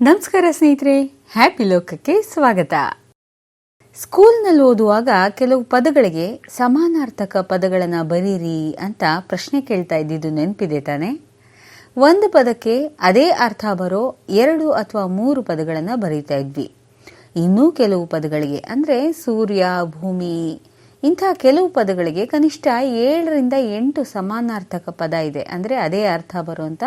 ನಮಸ್ಕಾರ ಸ್ನೇಹಿತರೆ ಹ್ಯಾಪಿ ಲೋಕಕ್ಕೆ ಸ್ವಾಗತ. ಸ್ಕೂಲ್ನಲ್ಲಿ ಓದುವಾಗ ಕೆಲವು ಪದಗಳಿಗೆ ಸಮಾನಾರ್ಥಕ ಪದಗಳನ್ನು ಬರೀರಿ ಅಂತ ಪ್ರಶ್ನೆ ಕೇಳ್ತಾ ಇದ್ದಿದ್ದು ನೆನಪಿದೆ ತಾನೆ? ಒಂದು ಪದಕ್ಕೆ ಅದೇ ಅರ್ಥ ಬರೋ ಎರಡು ಅಥವಾ ಮೂರು ಪದಗಳನ್ನು ಬರೀತಾ ಇದ್ವಿ. ಇನ್ನೂ ಕೆಲವು ಪದಗಳಿಗೆ ಅಂದರೆ ಸೂರ್ಯ, ಭೂಮಿ, ಇಂಥ ಕೆಲವು ಪದಗಳಿಗೆ ಕನಿಷ್ಠ ಏಳರಿಂದ ಎಂಟು ಸಮಾನಾರ್ಥಕ ಪದ ಇದೆ. ಅಂದರೆ ಅದೇ ಅರ್ಥ ಬರುವಂಥ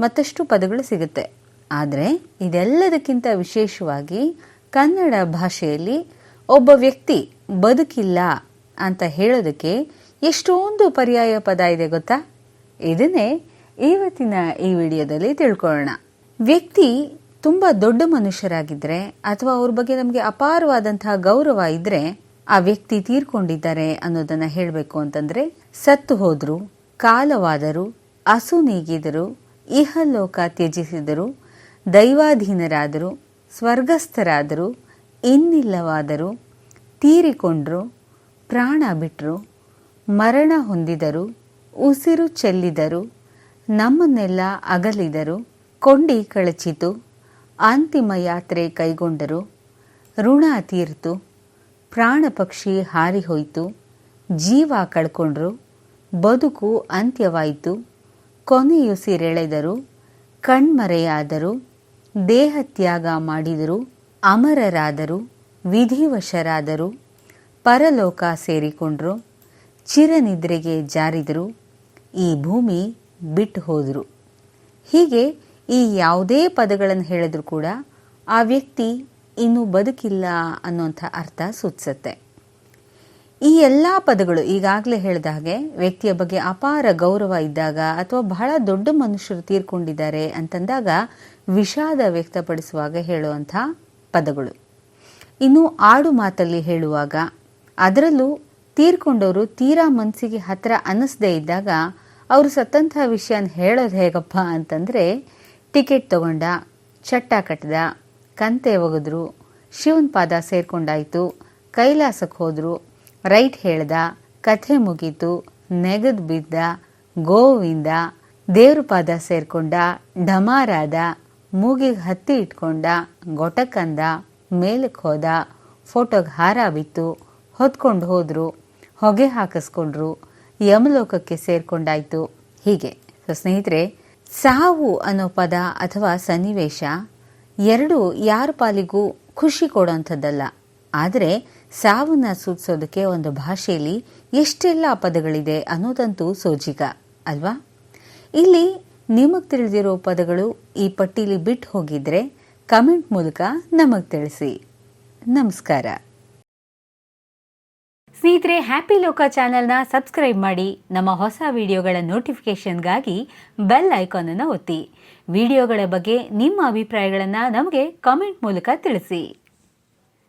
ಮತ್ತಷ್ಟು ಪದಗಳು ಸಿಗುತ್ತೆ. ಆದರೆ ಇದೆಲ್ಲದಕ್ಕಿಂತ ವಿಶೇಷವಾಗಿ ಕನ್ನಡ ಭಾಷೆಯಲ್ಲಿ ಒಬ್ಬ ವ್ಯಕ್ತಿ ಬದುಕಿಲ್ಲ ಅಂತ ಹೇಳೋದಕ್ಕೆ ಎಷ್ಟೊಂದು ಪರ್ಯಾಯ ಪದ ಇದೆ ಗೊತ್ತಾ? ಇದನ್ನೇ ಇವತ್ತಿನ ಈ ವಿಡಿಯೋದಲ್ಲಿ ತಿಳ್ಕೊಳ್ಳೋಣ. ವ್ಯಕ್ತಿ ತುಂಬ ದೊಡ್ಡ ಮನುಷ್ಯರಾಗಿದ್ದರೆ ಅಥವಾ ಅವ್ರ ಬಗ್ಗೆ ನಮಗೆ ಅಪಾರವಾದಂತಹ ಗೌರವ ಇದ್ದರೆ ಆ ವ್ಯಕ್ತಿ ತೀರ್ಕೊಂಡಿದ್ದಾರೆ ಅನ್ನೋದನ್ನ ಹೇಳಬೇಕು ಅಂತಂದ್ರೆ ಸತ್ತು ಹೋದರು, ಕಾಲವಾದರು ಅಸು ನೀಗಿದರು, ಇಹಲೋಕ ತ್ಯಜಿಸಿದರು ದೈವಾಧೀನರಾದರು, ಸ್ವರ್ಗಸ್ಥರಾದರು, ಇನ್ನಿಲ್ಲವಾದರು, ತೀರಿಕೊಂಡ್ರು, ಪ್ರಾಣ ಬಿಟ್ಟರು ಮರಣ ಹೊಂದಿದರು, ಉಸಿರು ಚೆಲ್ಲಿದರು, ನಮ್ಮನ್ನೆಲ್ಲ ಅಗಲಿದರು, ಕೊಂಡಿ ಕಳಚಿತು, ಅಂತಿಮ ಯಾತ್ರೆ ಕೈಗೊಂಡರು, ಋಣ ತೀರ್ತು, ಪ್ರಾಣ ಪಕ್ಷಿ ಹಾರಿಹೋಯಿತು, ಜೀವ ಕಳ್ಕೊಂಡ್ರು, ಬದುಕು ಅಂತ್ಯವಾಯಿತು, ಕೊನೆಯುಸಿರೆಳೆದರು, ಕಣ್ಮರೆಯಾದರು ದೇಹ ತ್ಯಾಗ ಮಾಡಿದರು ಅಮರರಾದರು, ವಿಧಿವಶರಾದರು, ಪರಲೋಕ ಸೇರಿಕೊಂಡ್ರು, ಚಿರನಿದ್ರೆಗೆ ಜಾರಿದರು, ಈ ಭೂಮಿ ಬಿಟ್ಟು ಹೋದರು. ಹೀಗೆ ಈ ಯಾವುದೇ ಪದಗಳನ್ನು ಹೇಳಿದ್ರು ಕೂಡ ಆ ವ್ಯಕ್ತಿ ಇನ್ನೂ ಬದುಕಿಲ್ಲ ಅನ್ನುವಂಥ ಅರ್ಥ ಸೂಚಿಸುತ್ತೆ. ಈ ಎಲ್ಲ ಪದಗಳು ಈಗಾಗಲೇ ಹೇಳಿದ ಹಾಗೆ ವ್ಯಕ್ತಿಯ ಬಗ್ಗೆ ಅಪಾರ ಗೌರವ ಇದ್ದಾಗ ಅಥವಾ ಬಹಳ ದೊಡ್ಡ ಮನುಷ್ಯರು ತೀರ್ಕೊಂಡಿದ್ದಾರೆ ಅಂತಂದಾಗ ವಿಷಾದ ವ್ಯಕ್ತಪಡಿಸುವಾಗ ಹೇಳುವಂಥ ಪದಗಳು. ಇನ್ನು ಆಡು ಮಾತಲ್ಲಿ ಹೇಳುವಾಗ ಅದರಲ್ಲೂ ತೀರ್ಕೊಂಡವರು ತೀರಾ ಮನಸ್ಸಿಗೆ ಹತ್ರ ಅನ್ನಿಸದೇ ಇದ್ದಾಗ ಅವರು ಸತ್ತಂತಹ ವಿಷಯನ ಹೇಳೋದು ಹೇಗಪ್ಪ ಅಂತಂದರೆ, ಟಿಕೆಟ್ ತಗೊಂಡ, ಚಟ್ಟ ಕಟ್ಟದ ಕಂತೆ ಒಗೆದ್ರು, ಶಿವನ್ ಪಾದ ಸೇರ್ಕೊಂಡಾಯ್ತು, ಕೈಲಾಸಕ್ಕೆ ಹೋದ್ರು ರೈಟ್ ಹೇಳ್ದ, ಕಥೆ ಮುಗೀತು, ನೆಗದ್ ಬಿದ್ದ, ಗೋವಿಂದ ದೇವ್ರ ಪಾದ ಸೇರ್ಕೊಂಡ, ಢಮಾರಾದ, ಮೂಗಿಗೆ ಹತ್ತಿ ಇಟ್ಕೊಂಡ, ಗೊಟಕಂದ ಮೇಲಕ್ಕೆ ಹೋದ, ಫೋಟೋಗೆ ಹಾರ ಬಿತ್ತು, ಹೊತ್ಕೊಂಡು ಹೋದ್ರು, ಹೊಗೆ ಹಾಕಿಸ್ಕೊಂಡ್ರು, ಯಮಲೋಕಕ್ಕೆ ಸೇರ್ಕೊಂಡಾಯ್ತು. ಹೀಗೆ. ಸೊ ಸ್ನೇಹಿತರೆ, ಸಾವು ಅನ್ನೋ ಪದ ಅಥವಾ ಸನ್ನಿವೇಶ ಎರಡು ಯಾರ ಪಾಲಿಗೂ ಖುಷಿ ಕೊಡೋಂಥದ್ದಲ್ಲ. ಆದರೆ ಸಾವನ್ನ ಸೂಚಿಸೋದಕ್ಕೆ ಒಂದು ಭಾಷೆಯಲ್ಲಿ ಎಷ್ಟೆಲ್ಲ ಪದಗಳಿದೆ ಅನ್ನೋದಂತೂ ಸೋಜಿಗ, ಅಲ್ವಾ? ಇಲ್ಲಿ ನಿಮಗೆ ತಿಳಿದಿರೋ ಪದಗಳು ಈ ಪಟ್ಟಿಲಿ ಬಿಟ್ಟು ಹೋಗಿದ್ರೆ ಕಮೆಂಟ್ ಮೂಲಕ ನಮಗೆ ತಿಳಿಸಿ. ನಮಸ್ಕಾರ. ಸ್ನೇಹಿತರೆ, ಹ್ಯಾಪಿ ಲೋಕ ಚಾನೆಲ್ನ ಸಬ್ಸ್ಕ್ರೈಬ್ ಮಾಡಿ, ನಮ್ಮ ಹೊಸ ವಿಡಿಯೋಗಳ ನೋಟಿಫಿಕೇಷನ್ಗಾಗಿ ಬೆಲ್ ಐಕಾನ್ ಅನ್ನು ಒತ್ತಿ. ವಿಡಿಯೋಗಳ ಬಗ್ಗೆ ನಿಮ್ಮ ಅಭಿಪ್ರಾಯಗಳನ್ನು ನಮಗೆ ಕಾಮೆಂಟ್ ಮೂಲಕ ತಿಳಿಸಿ.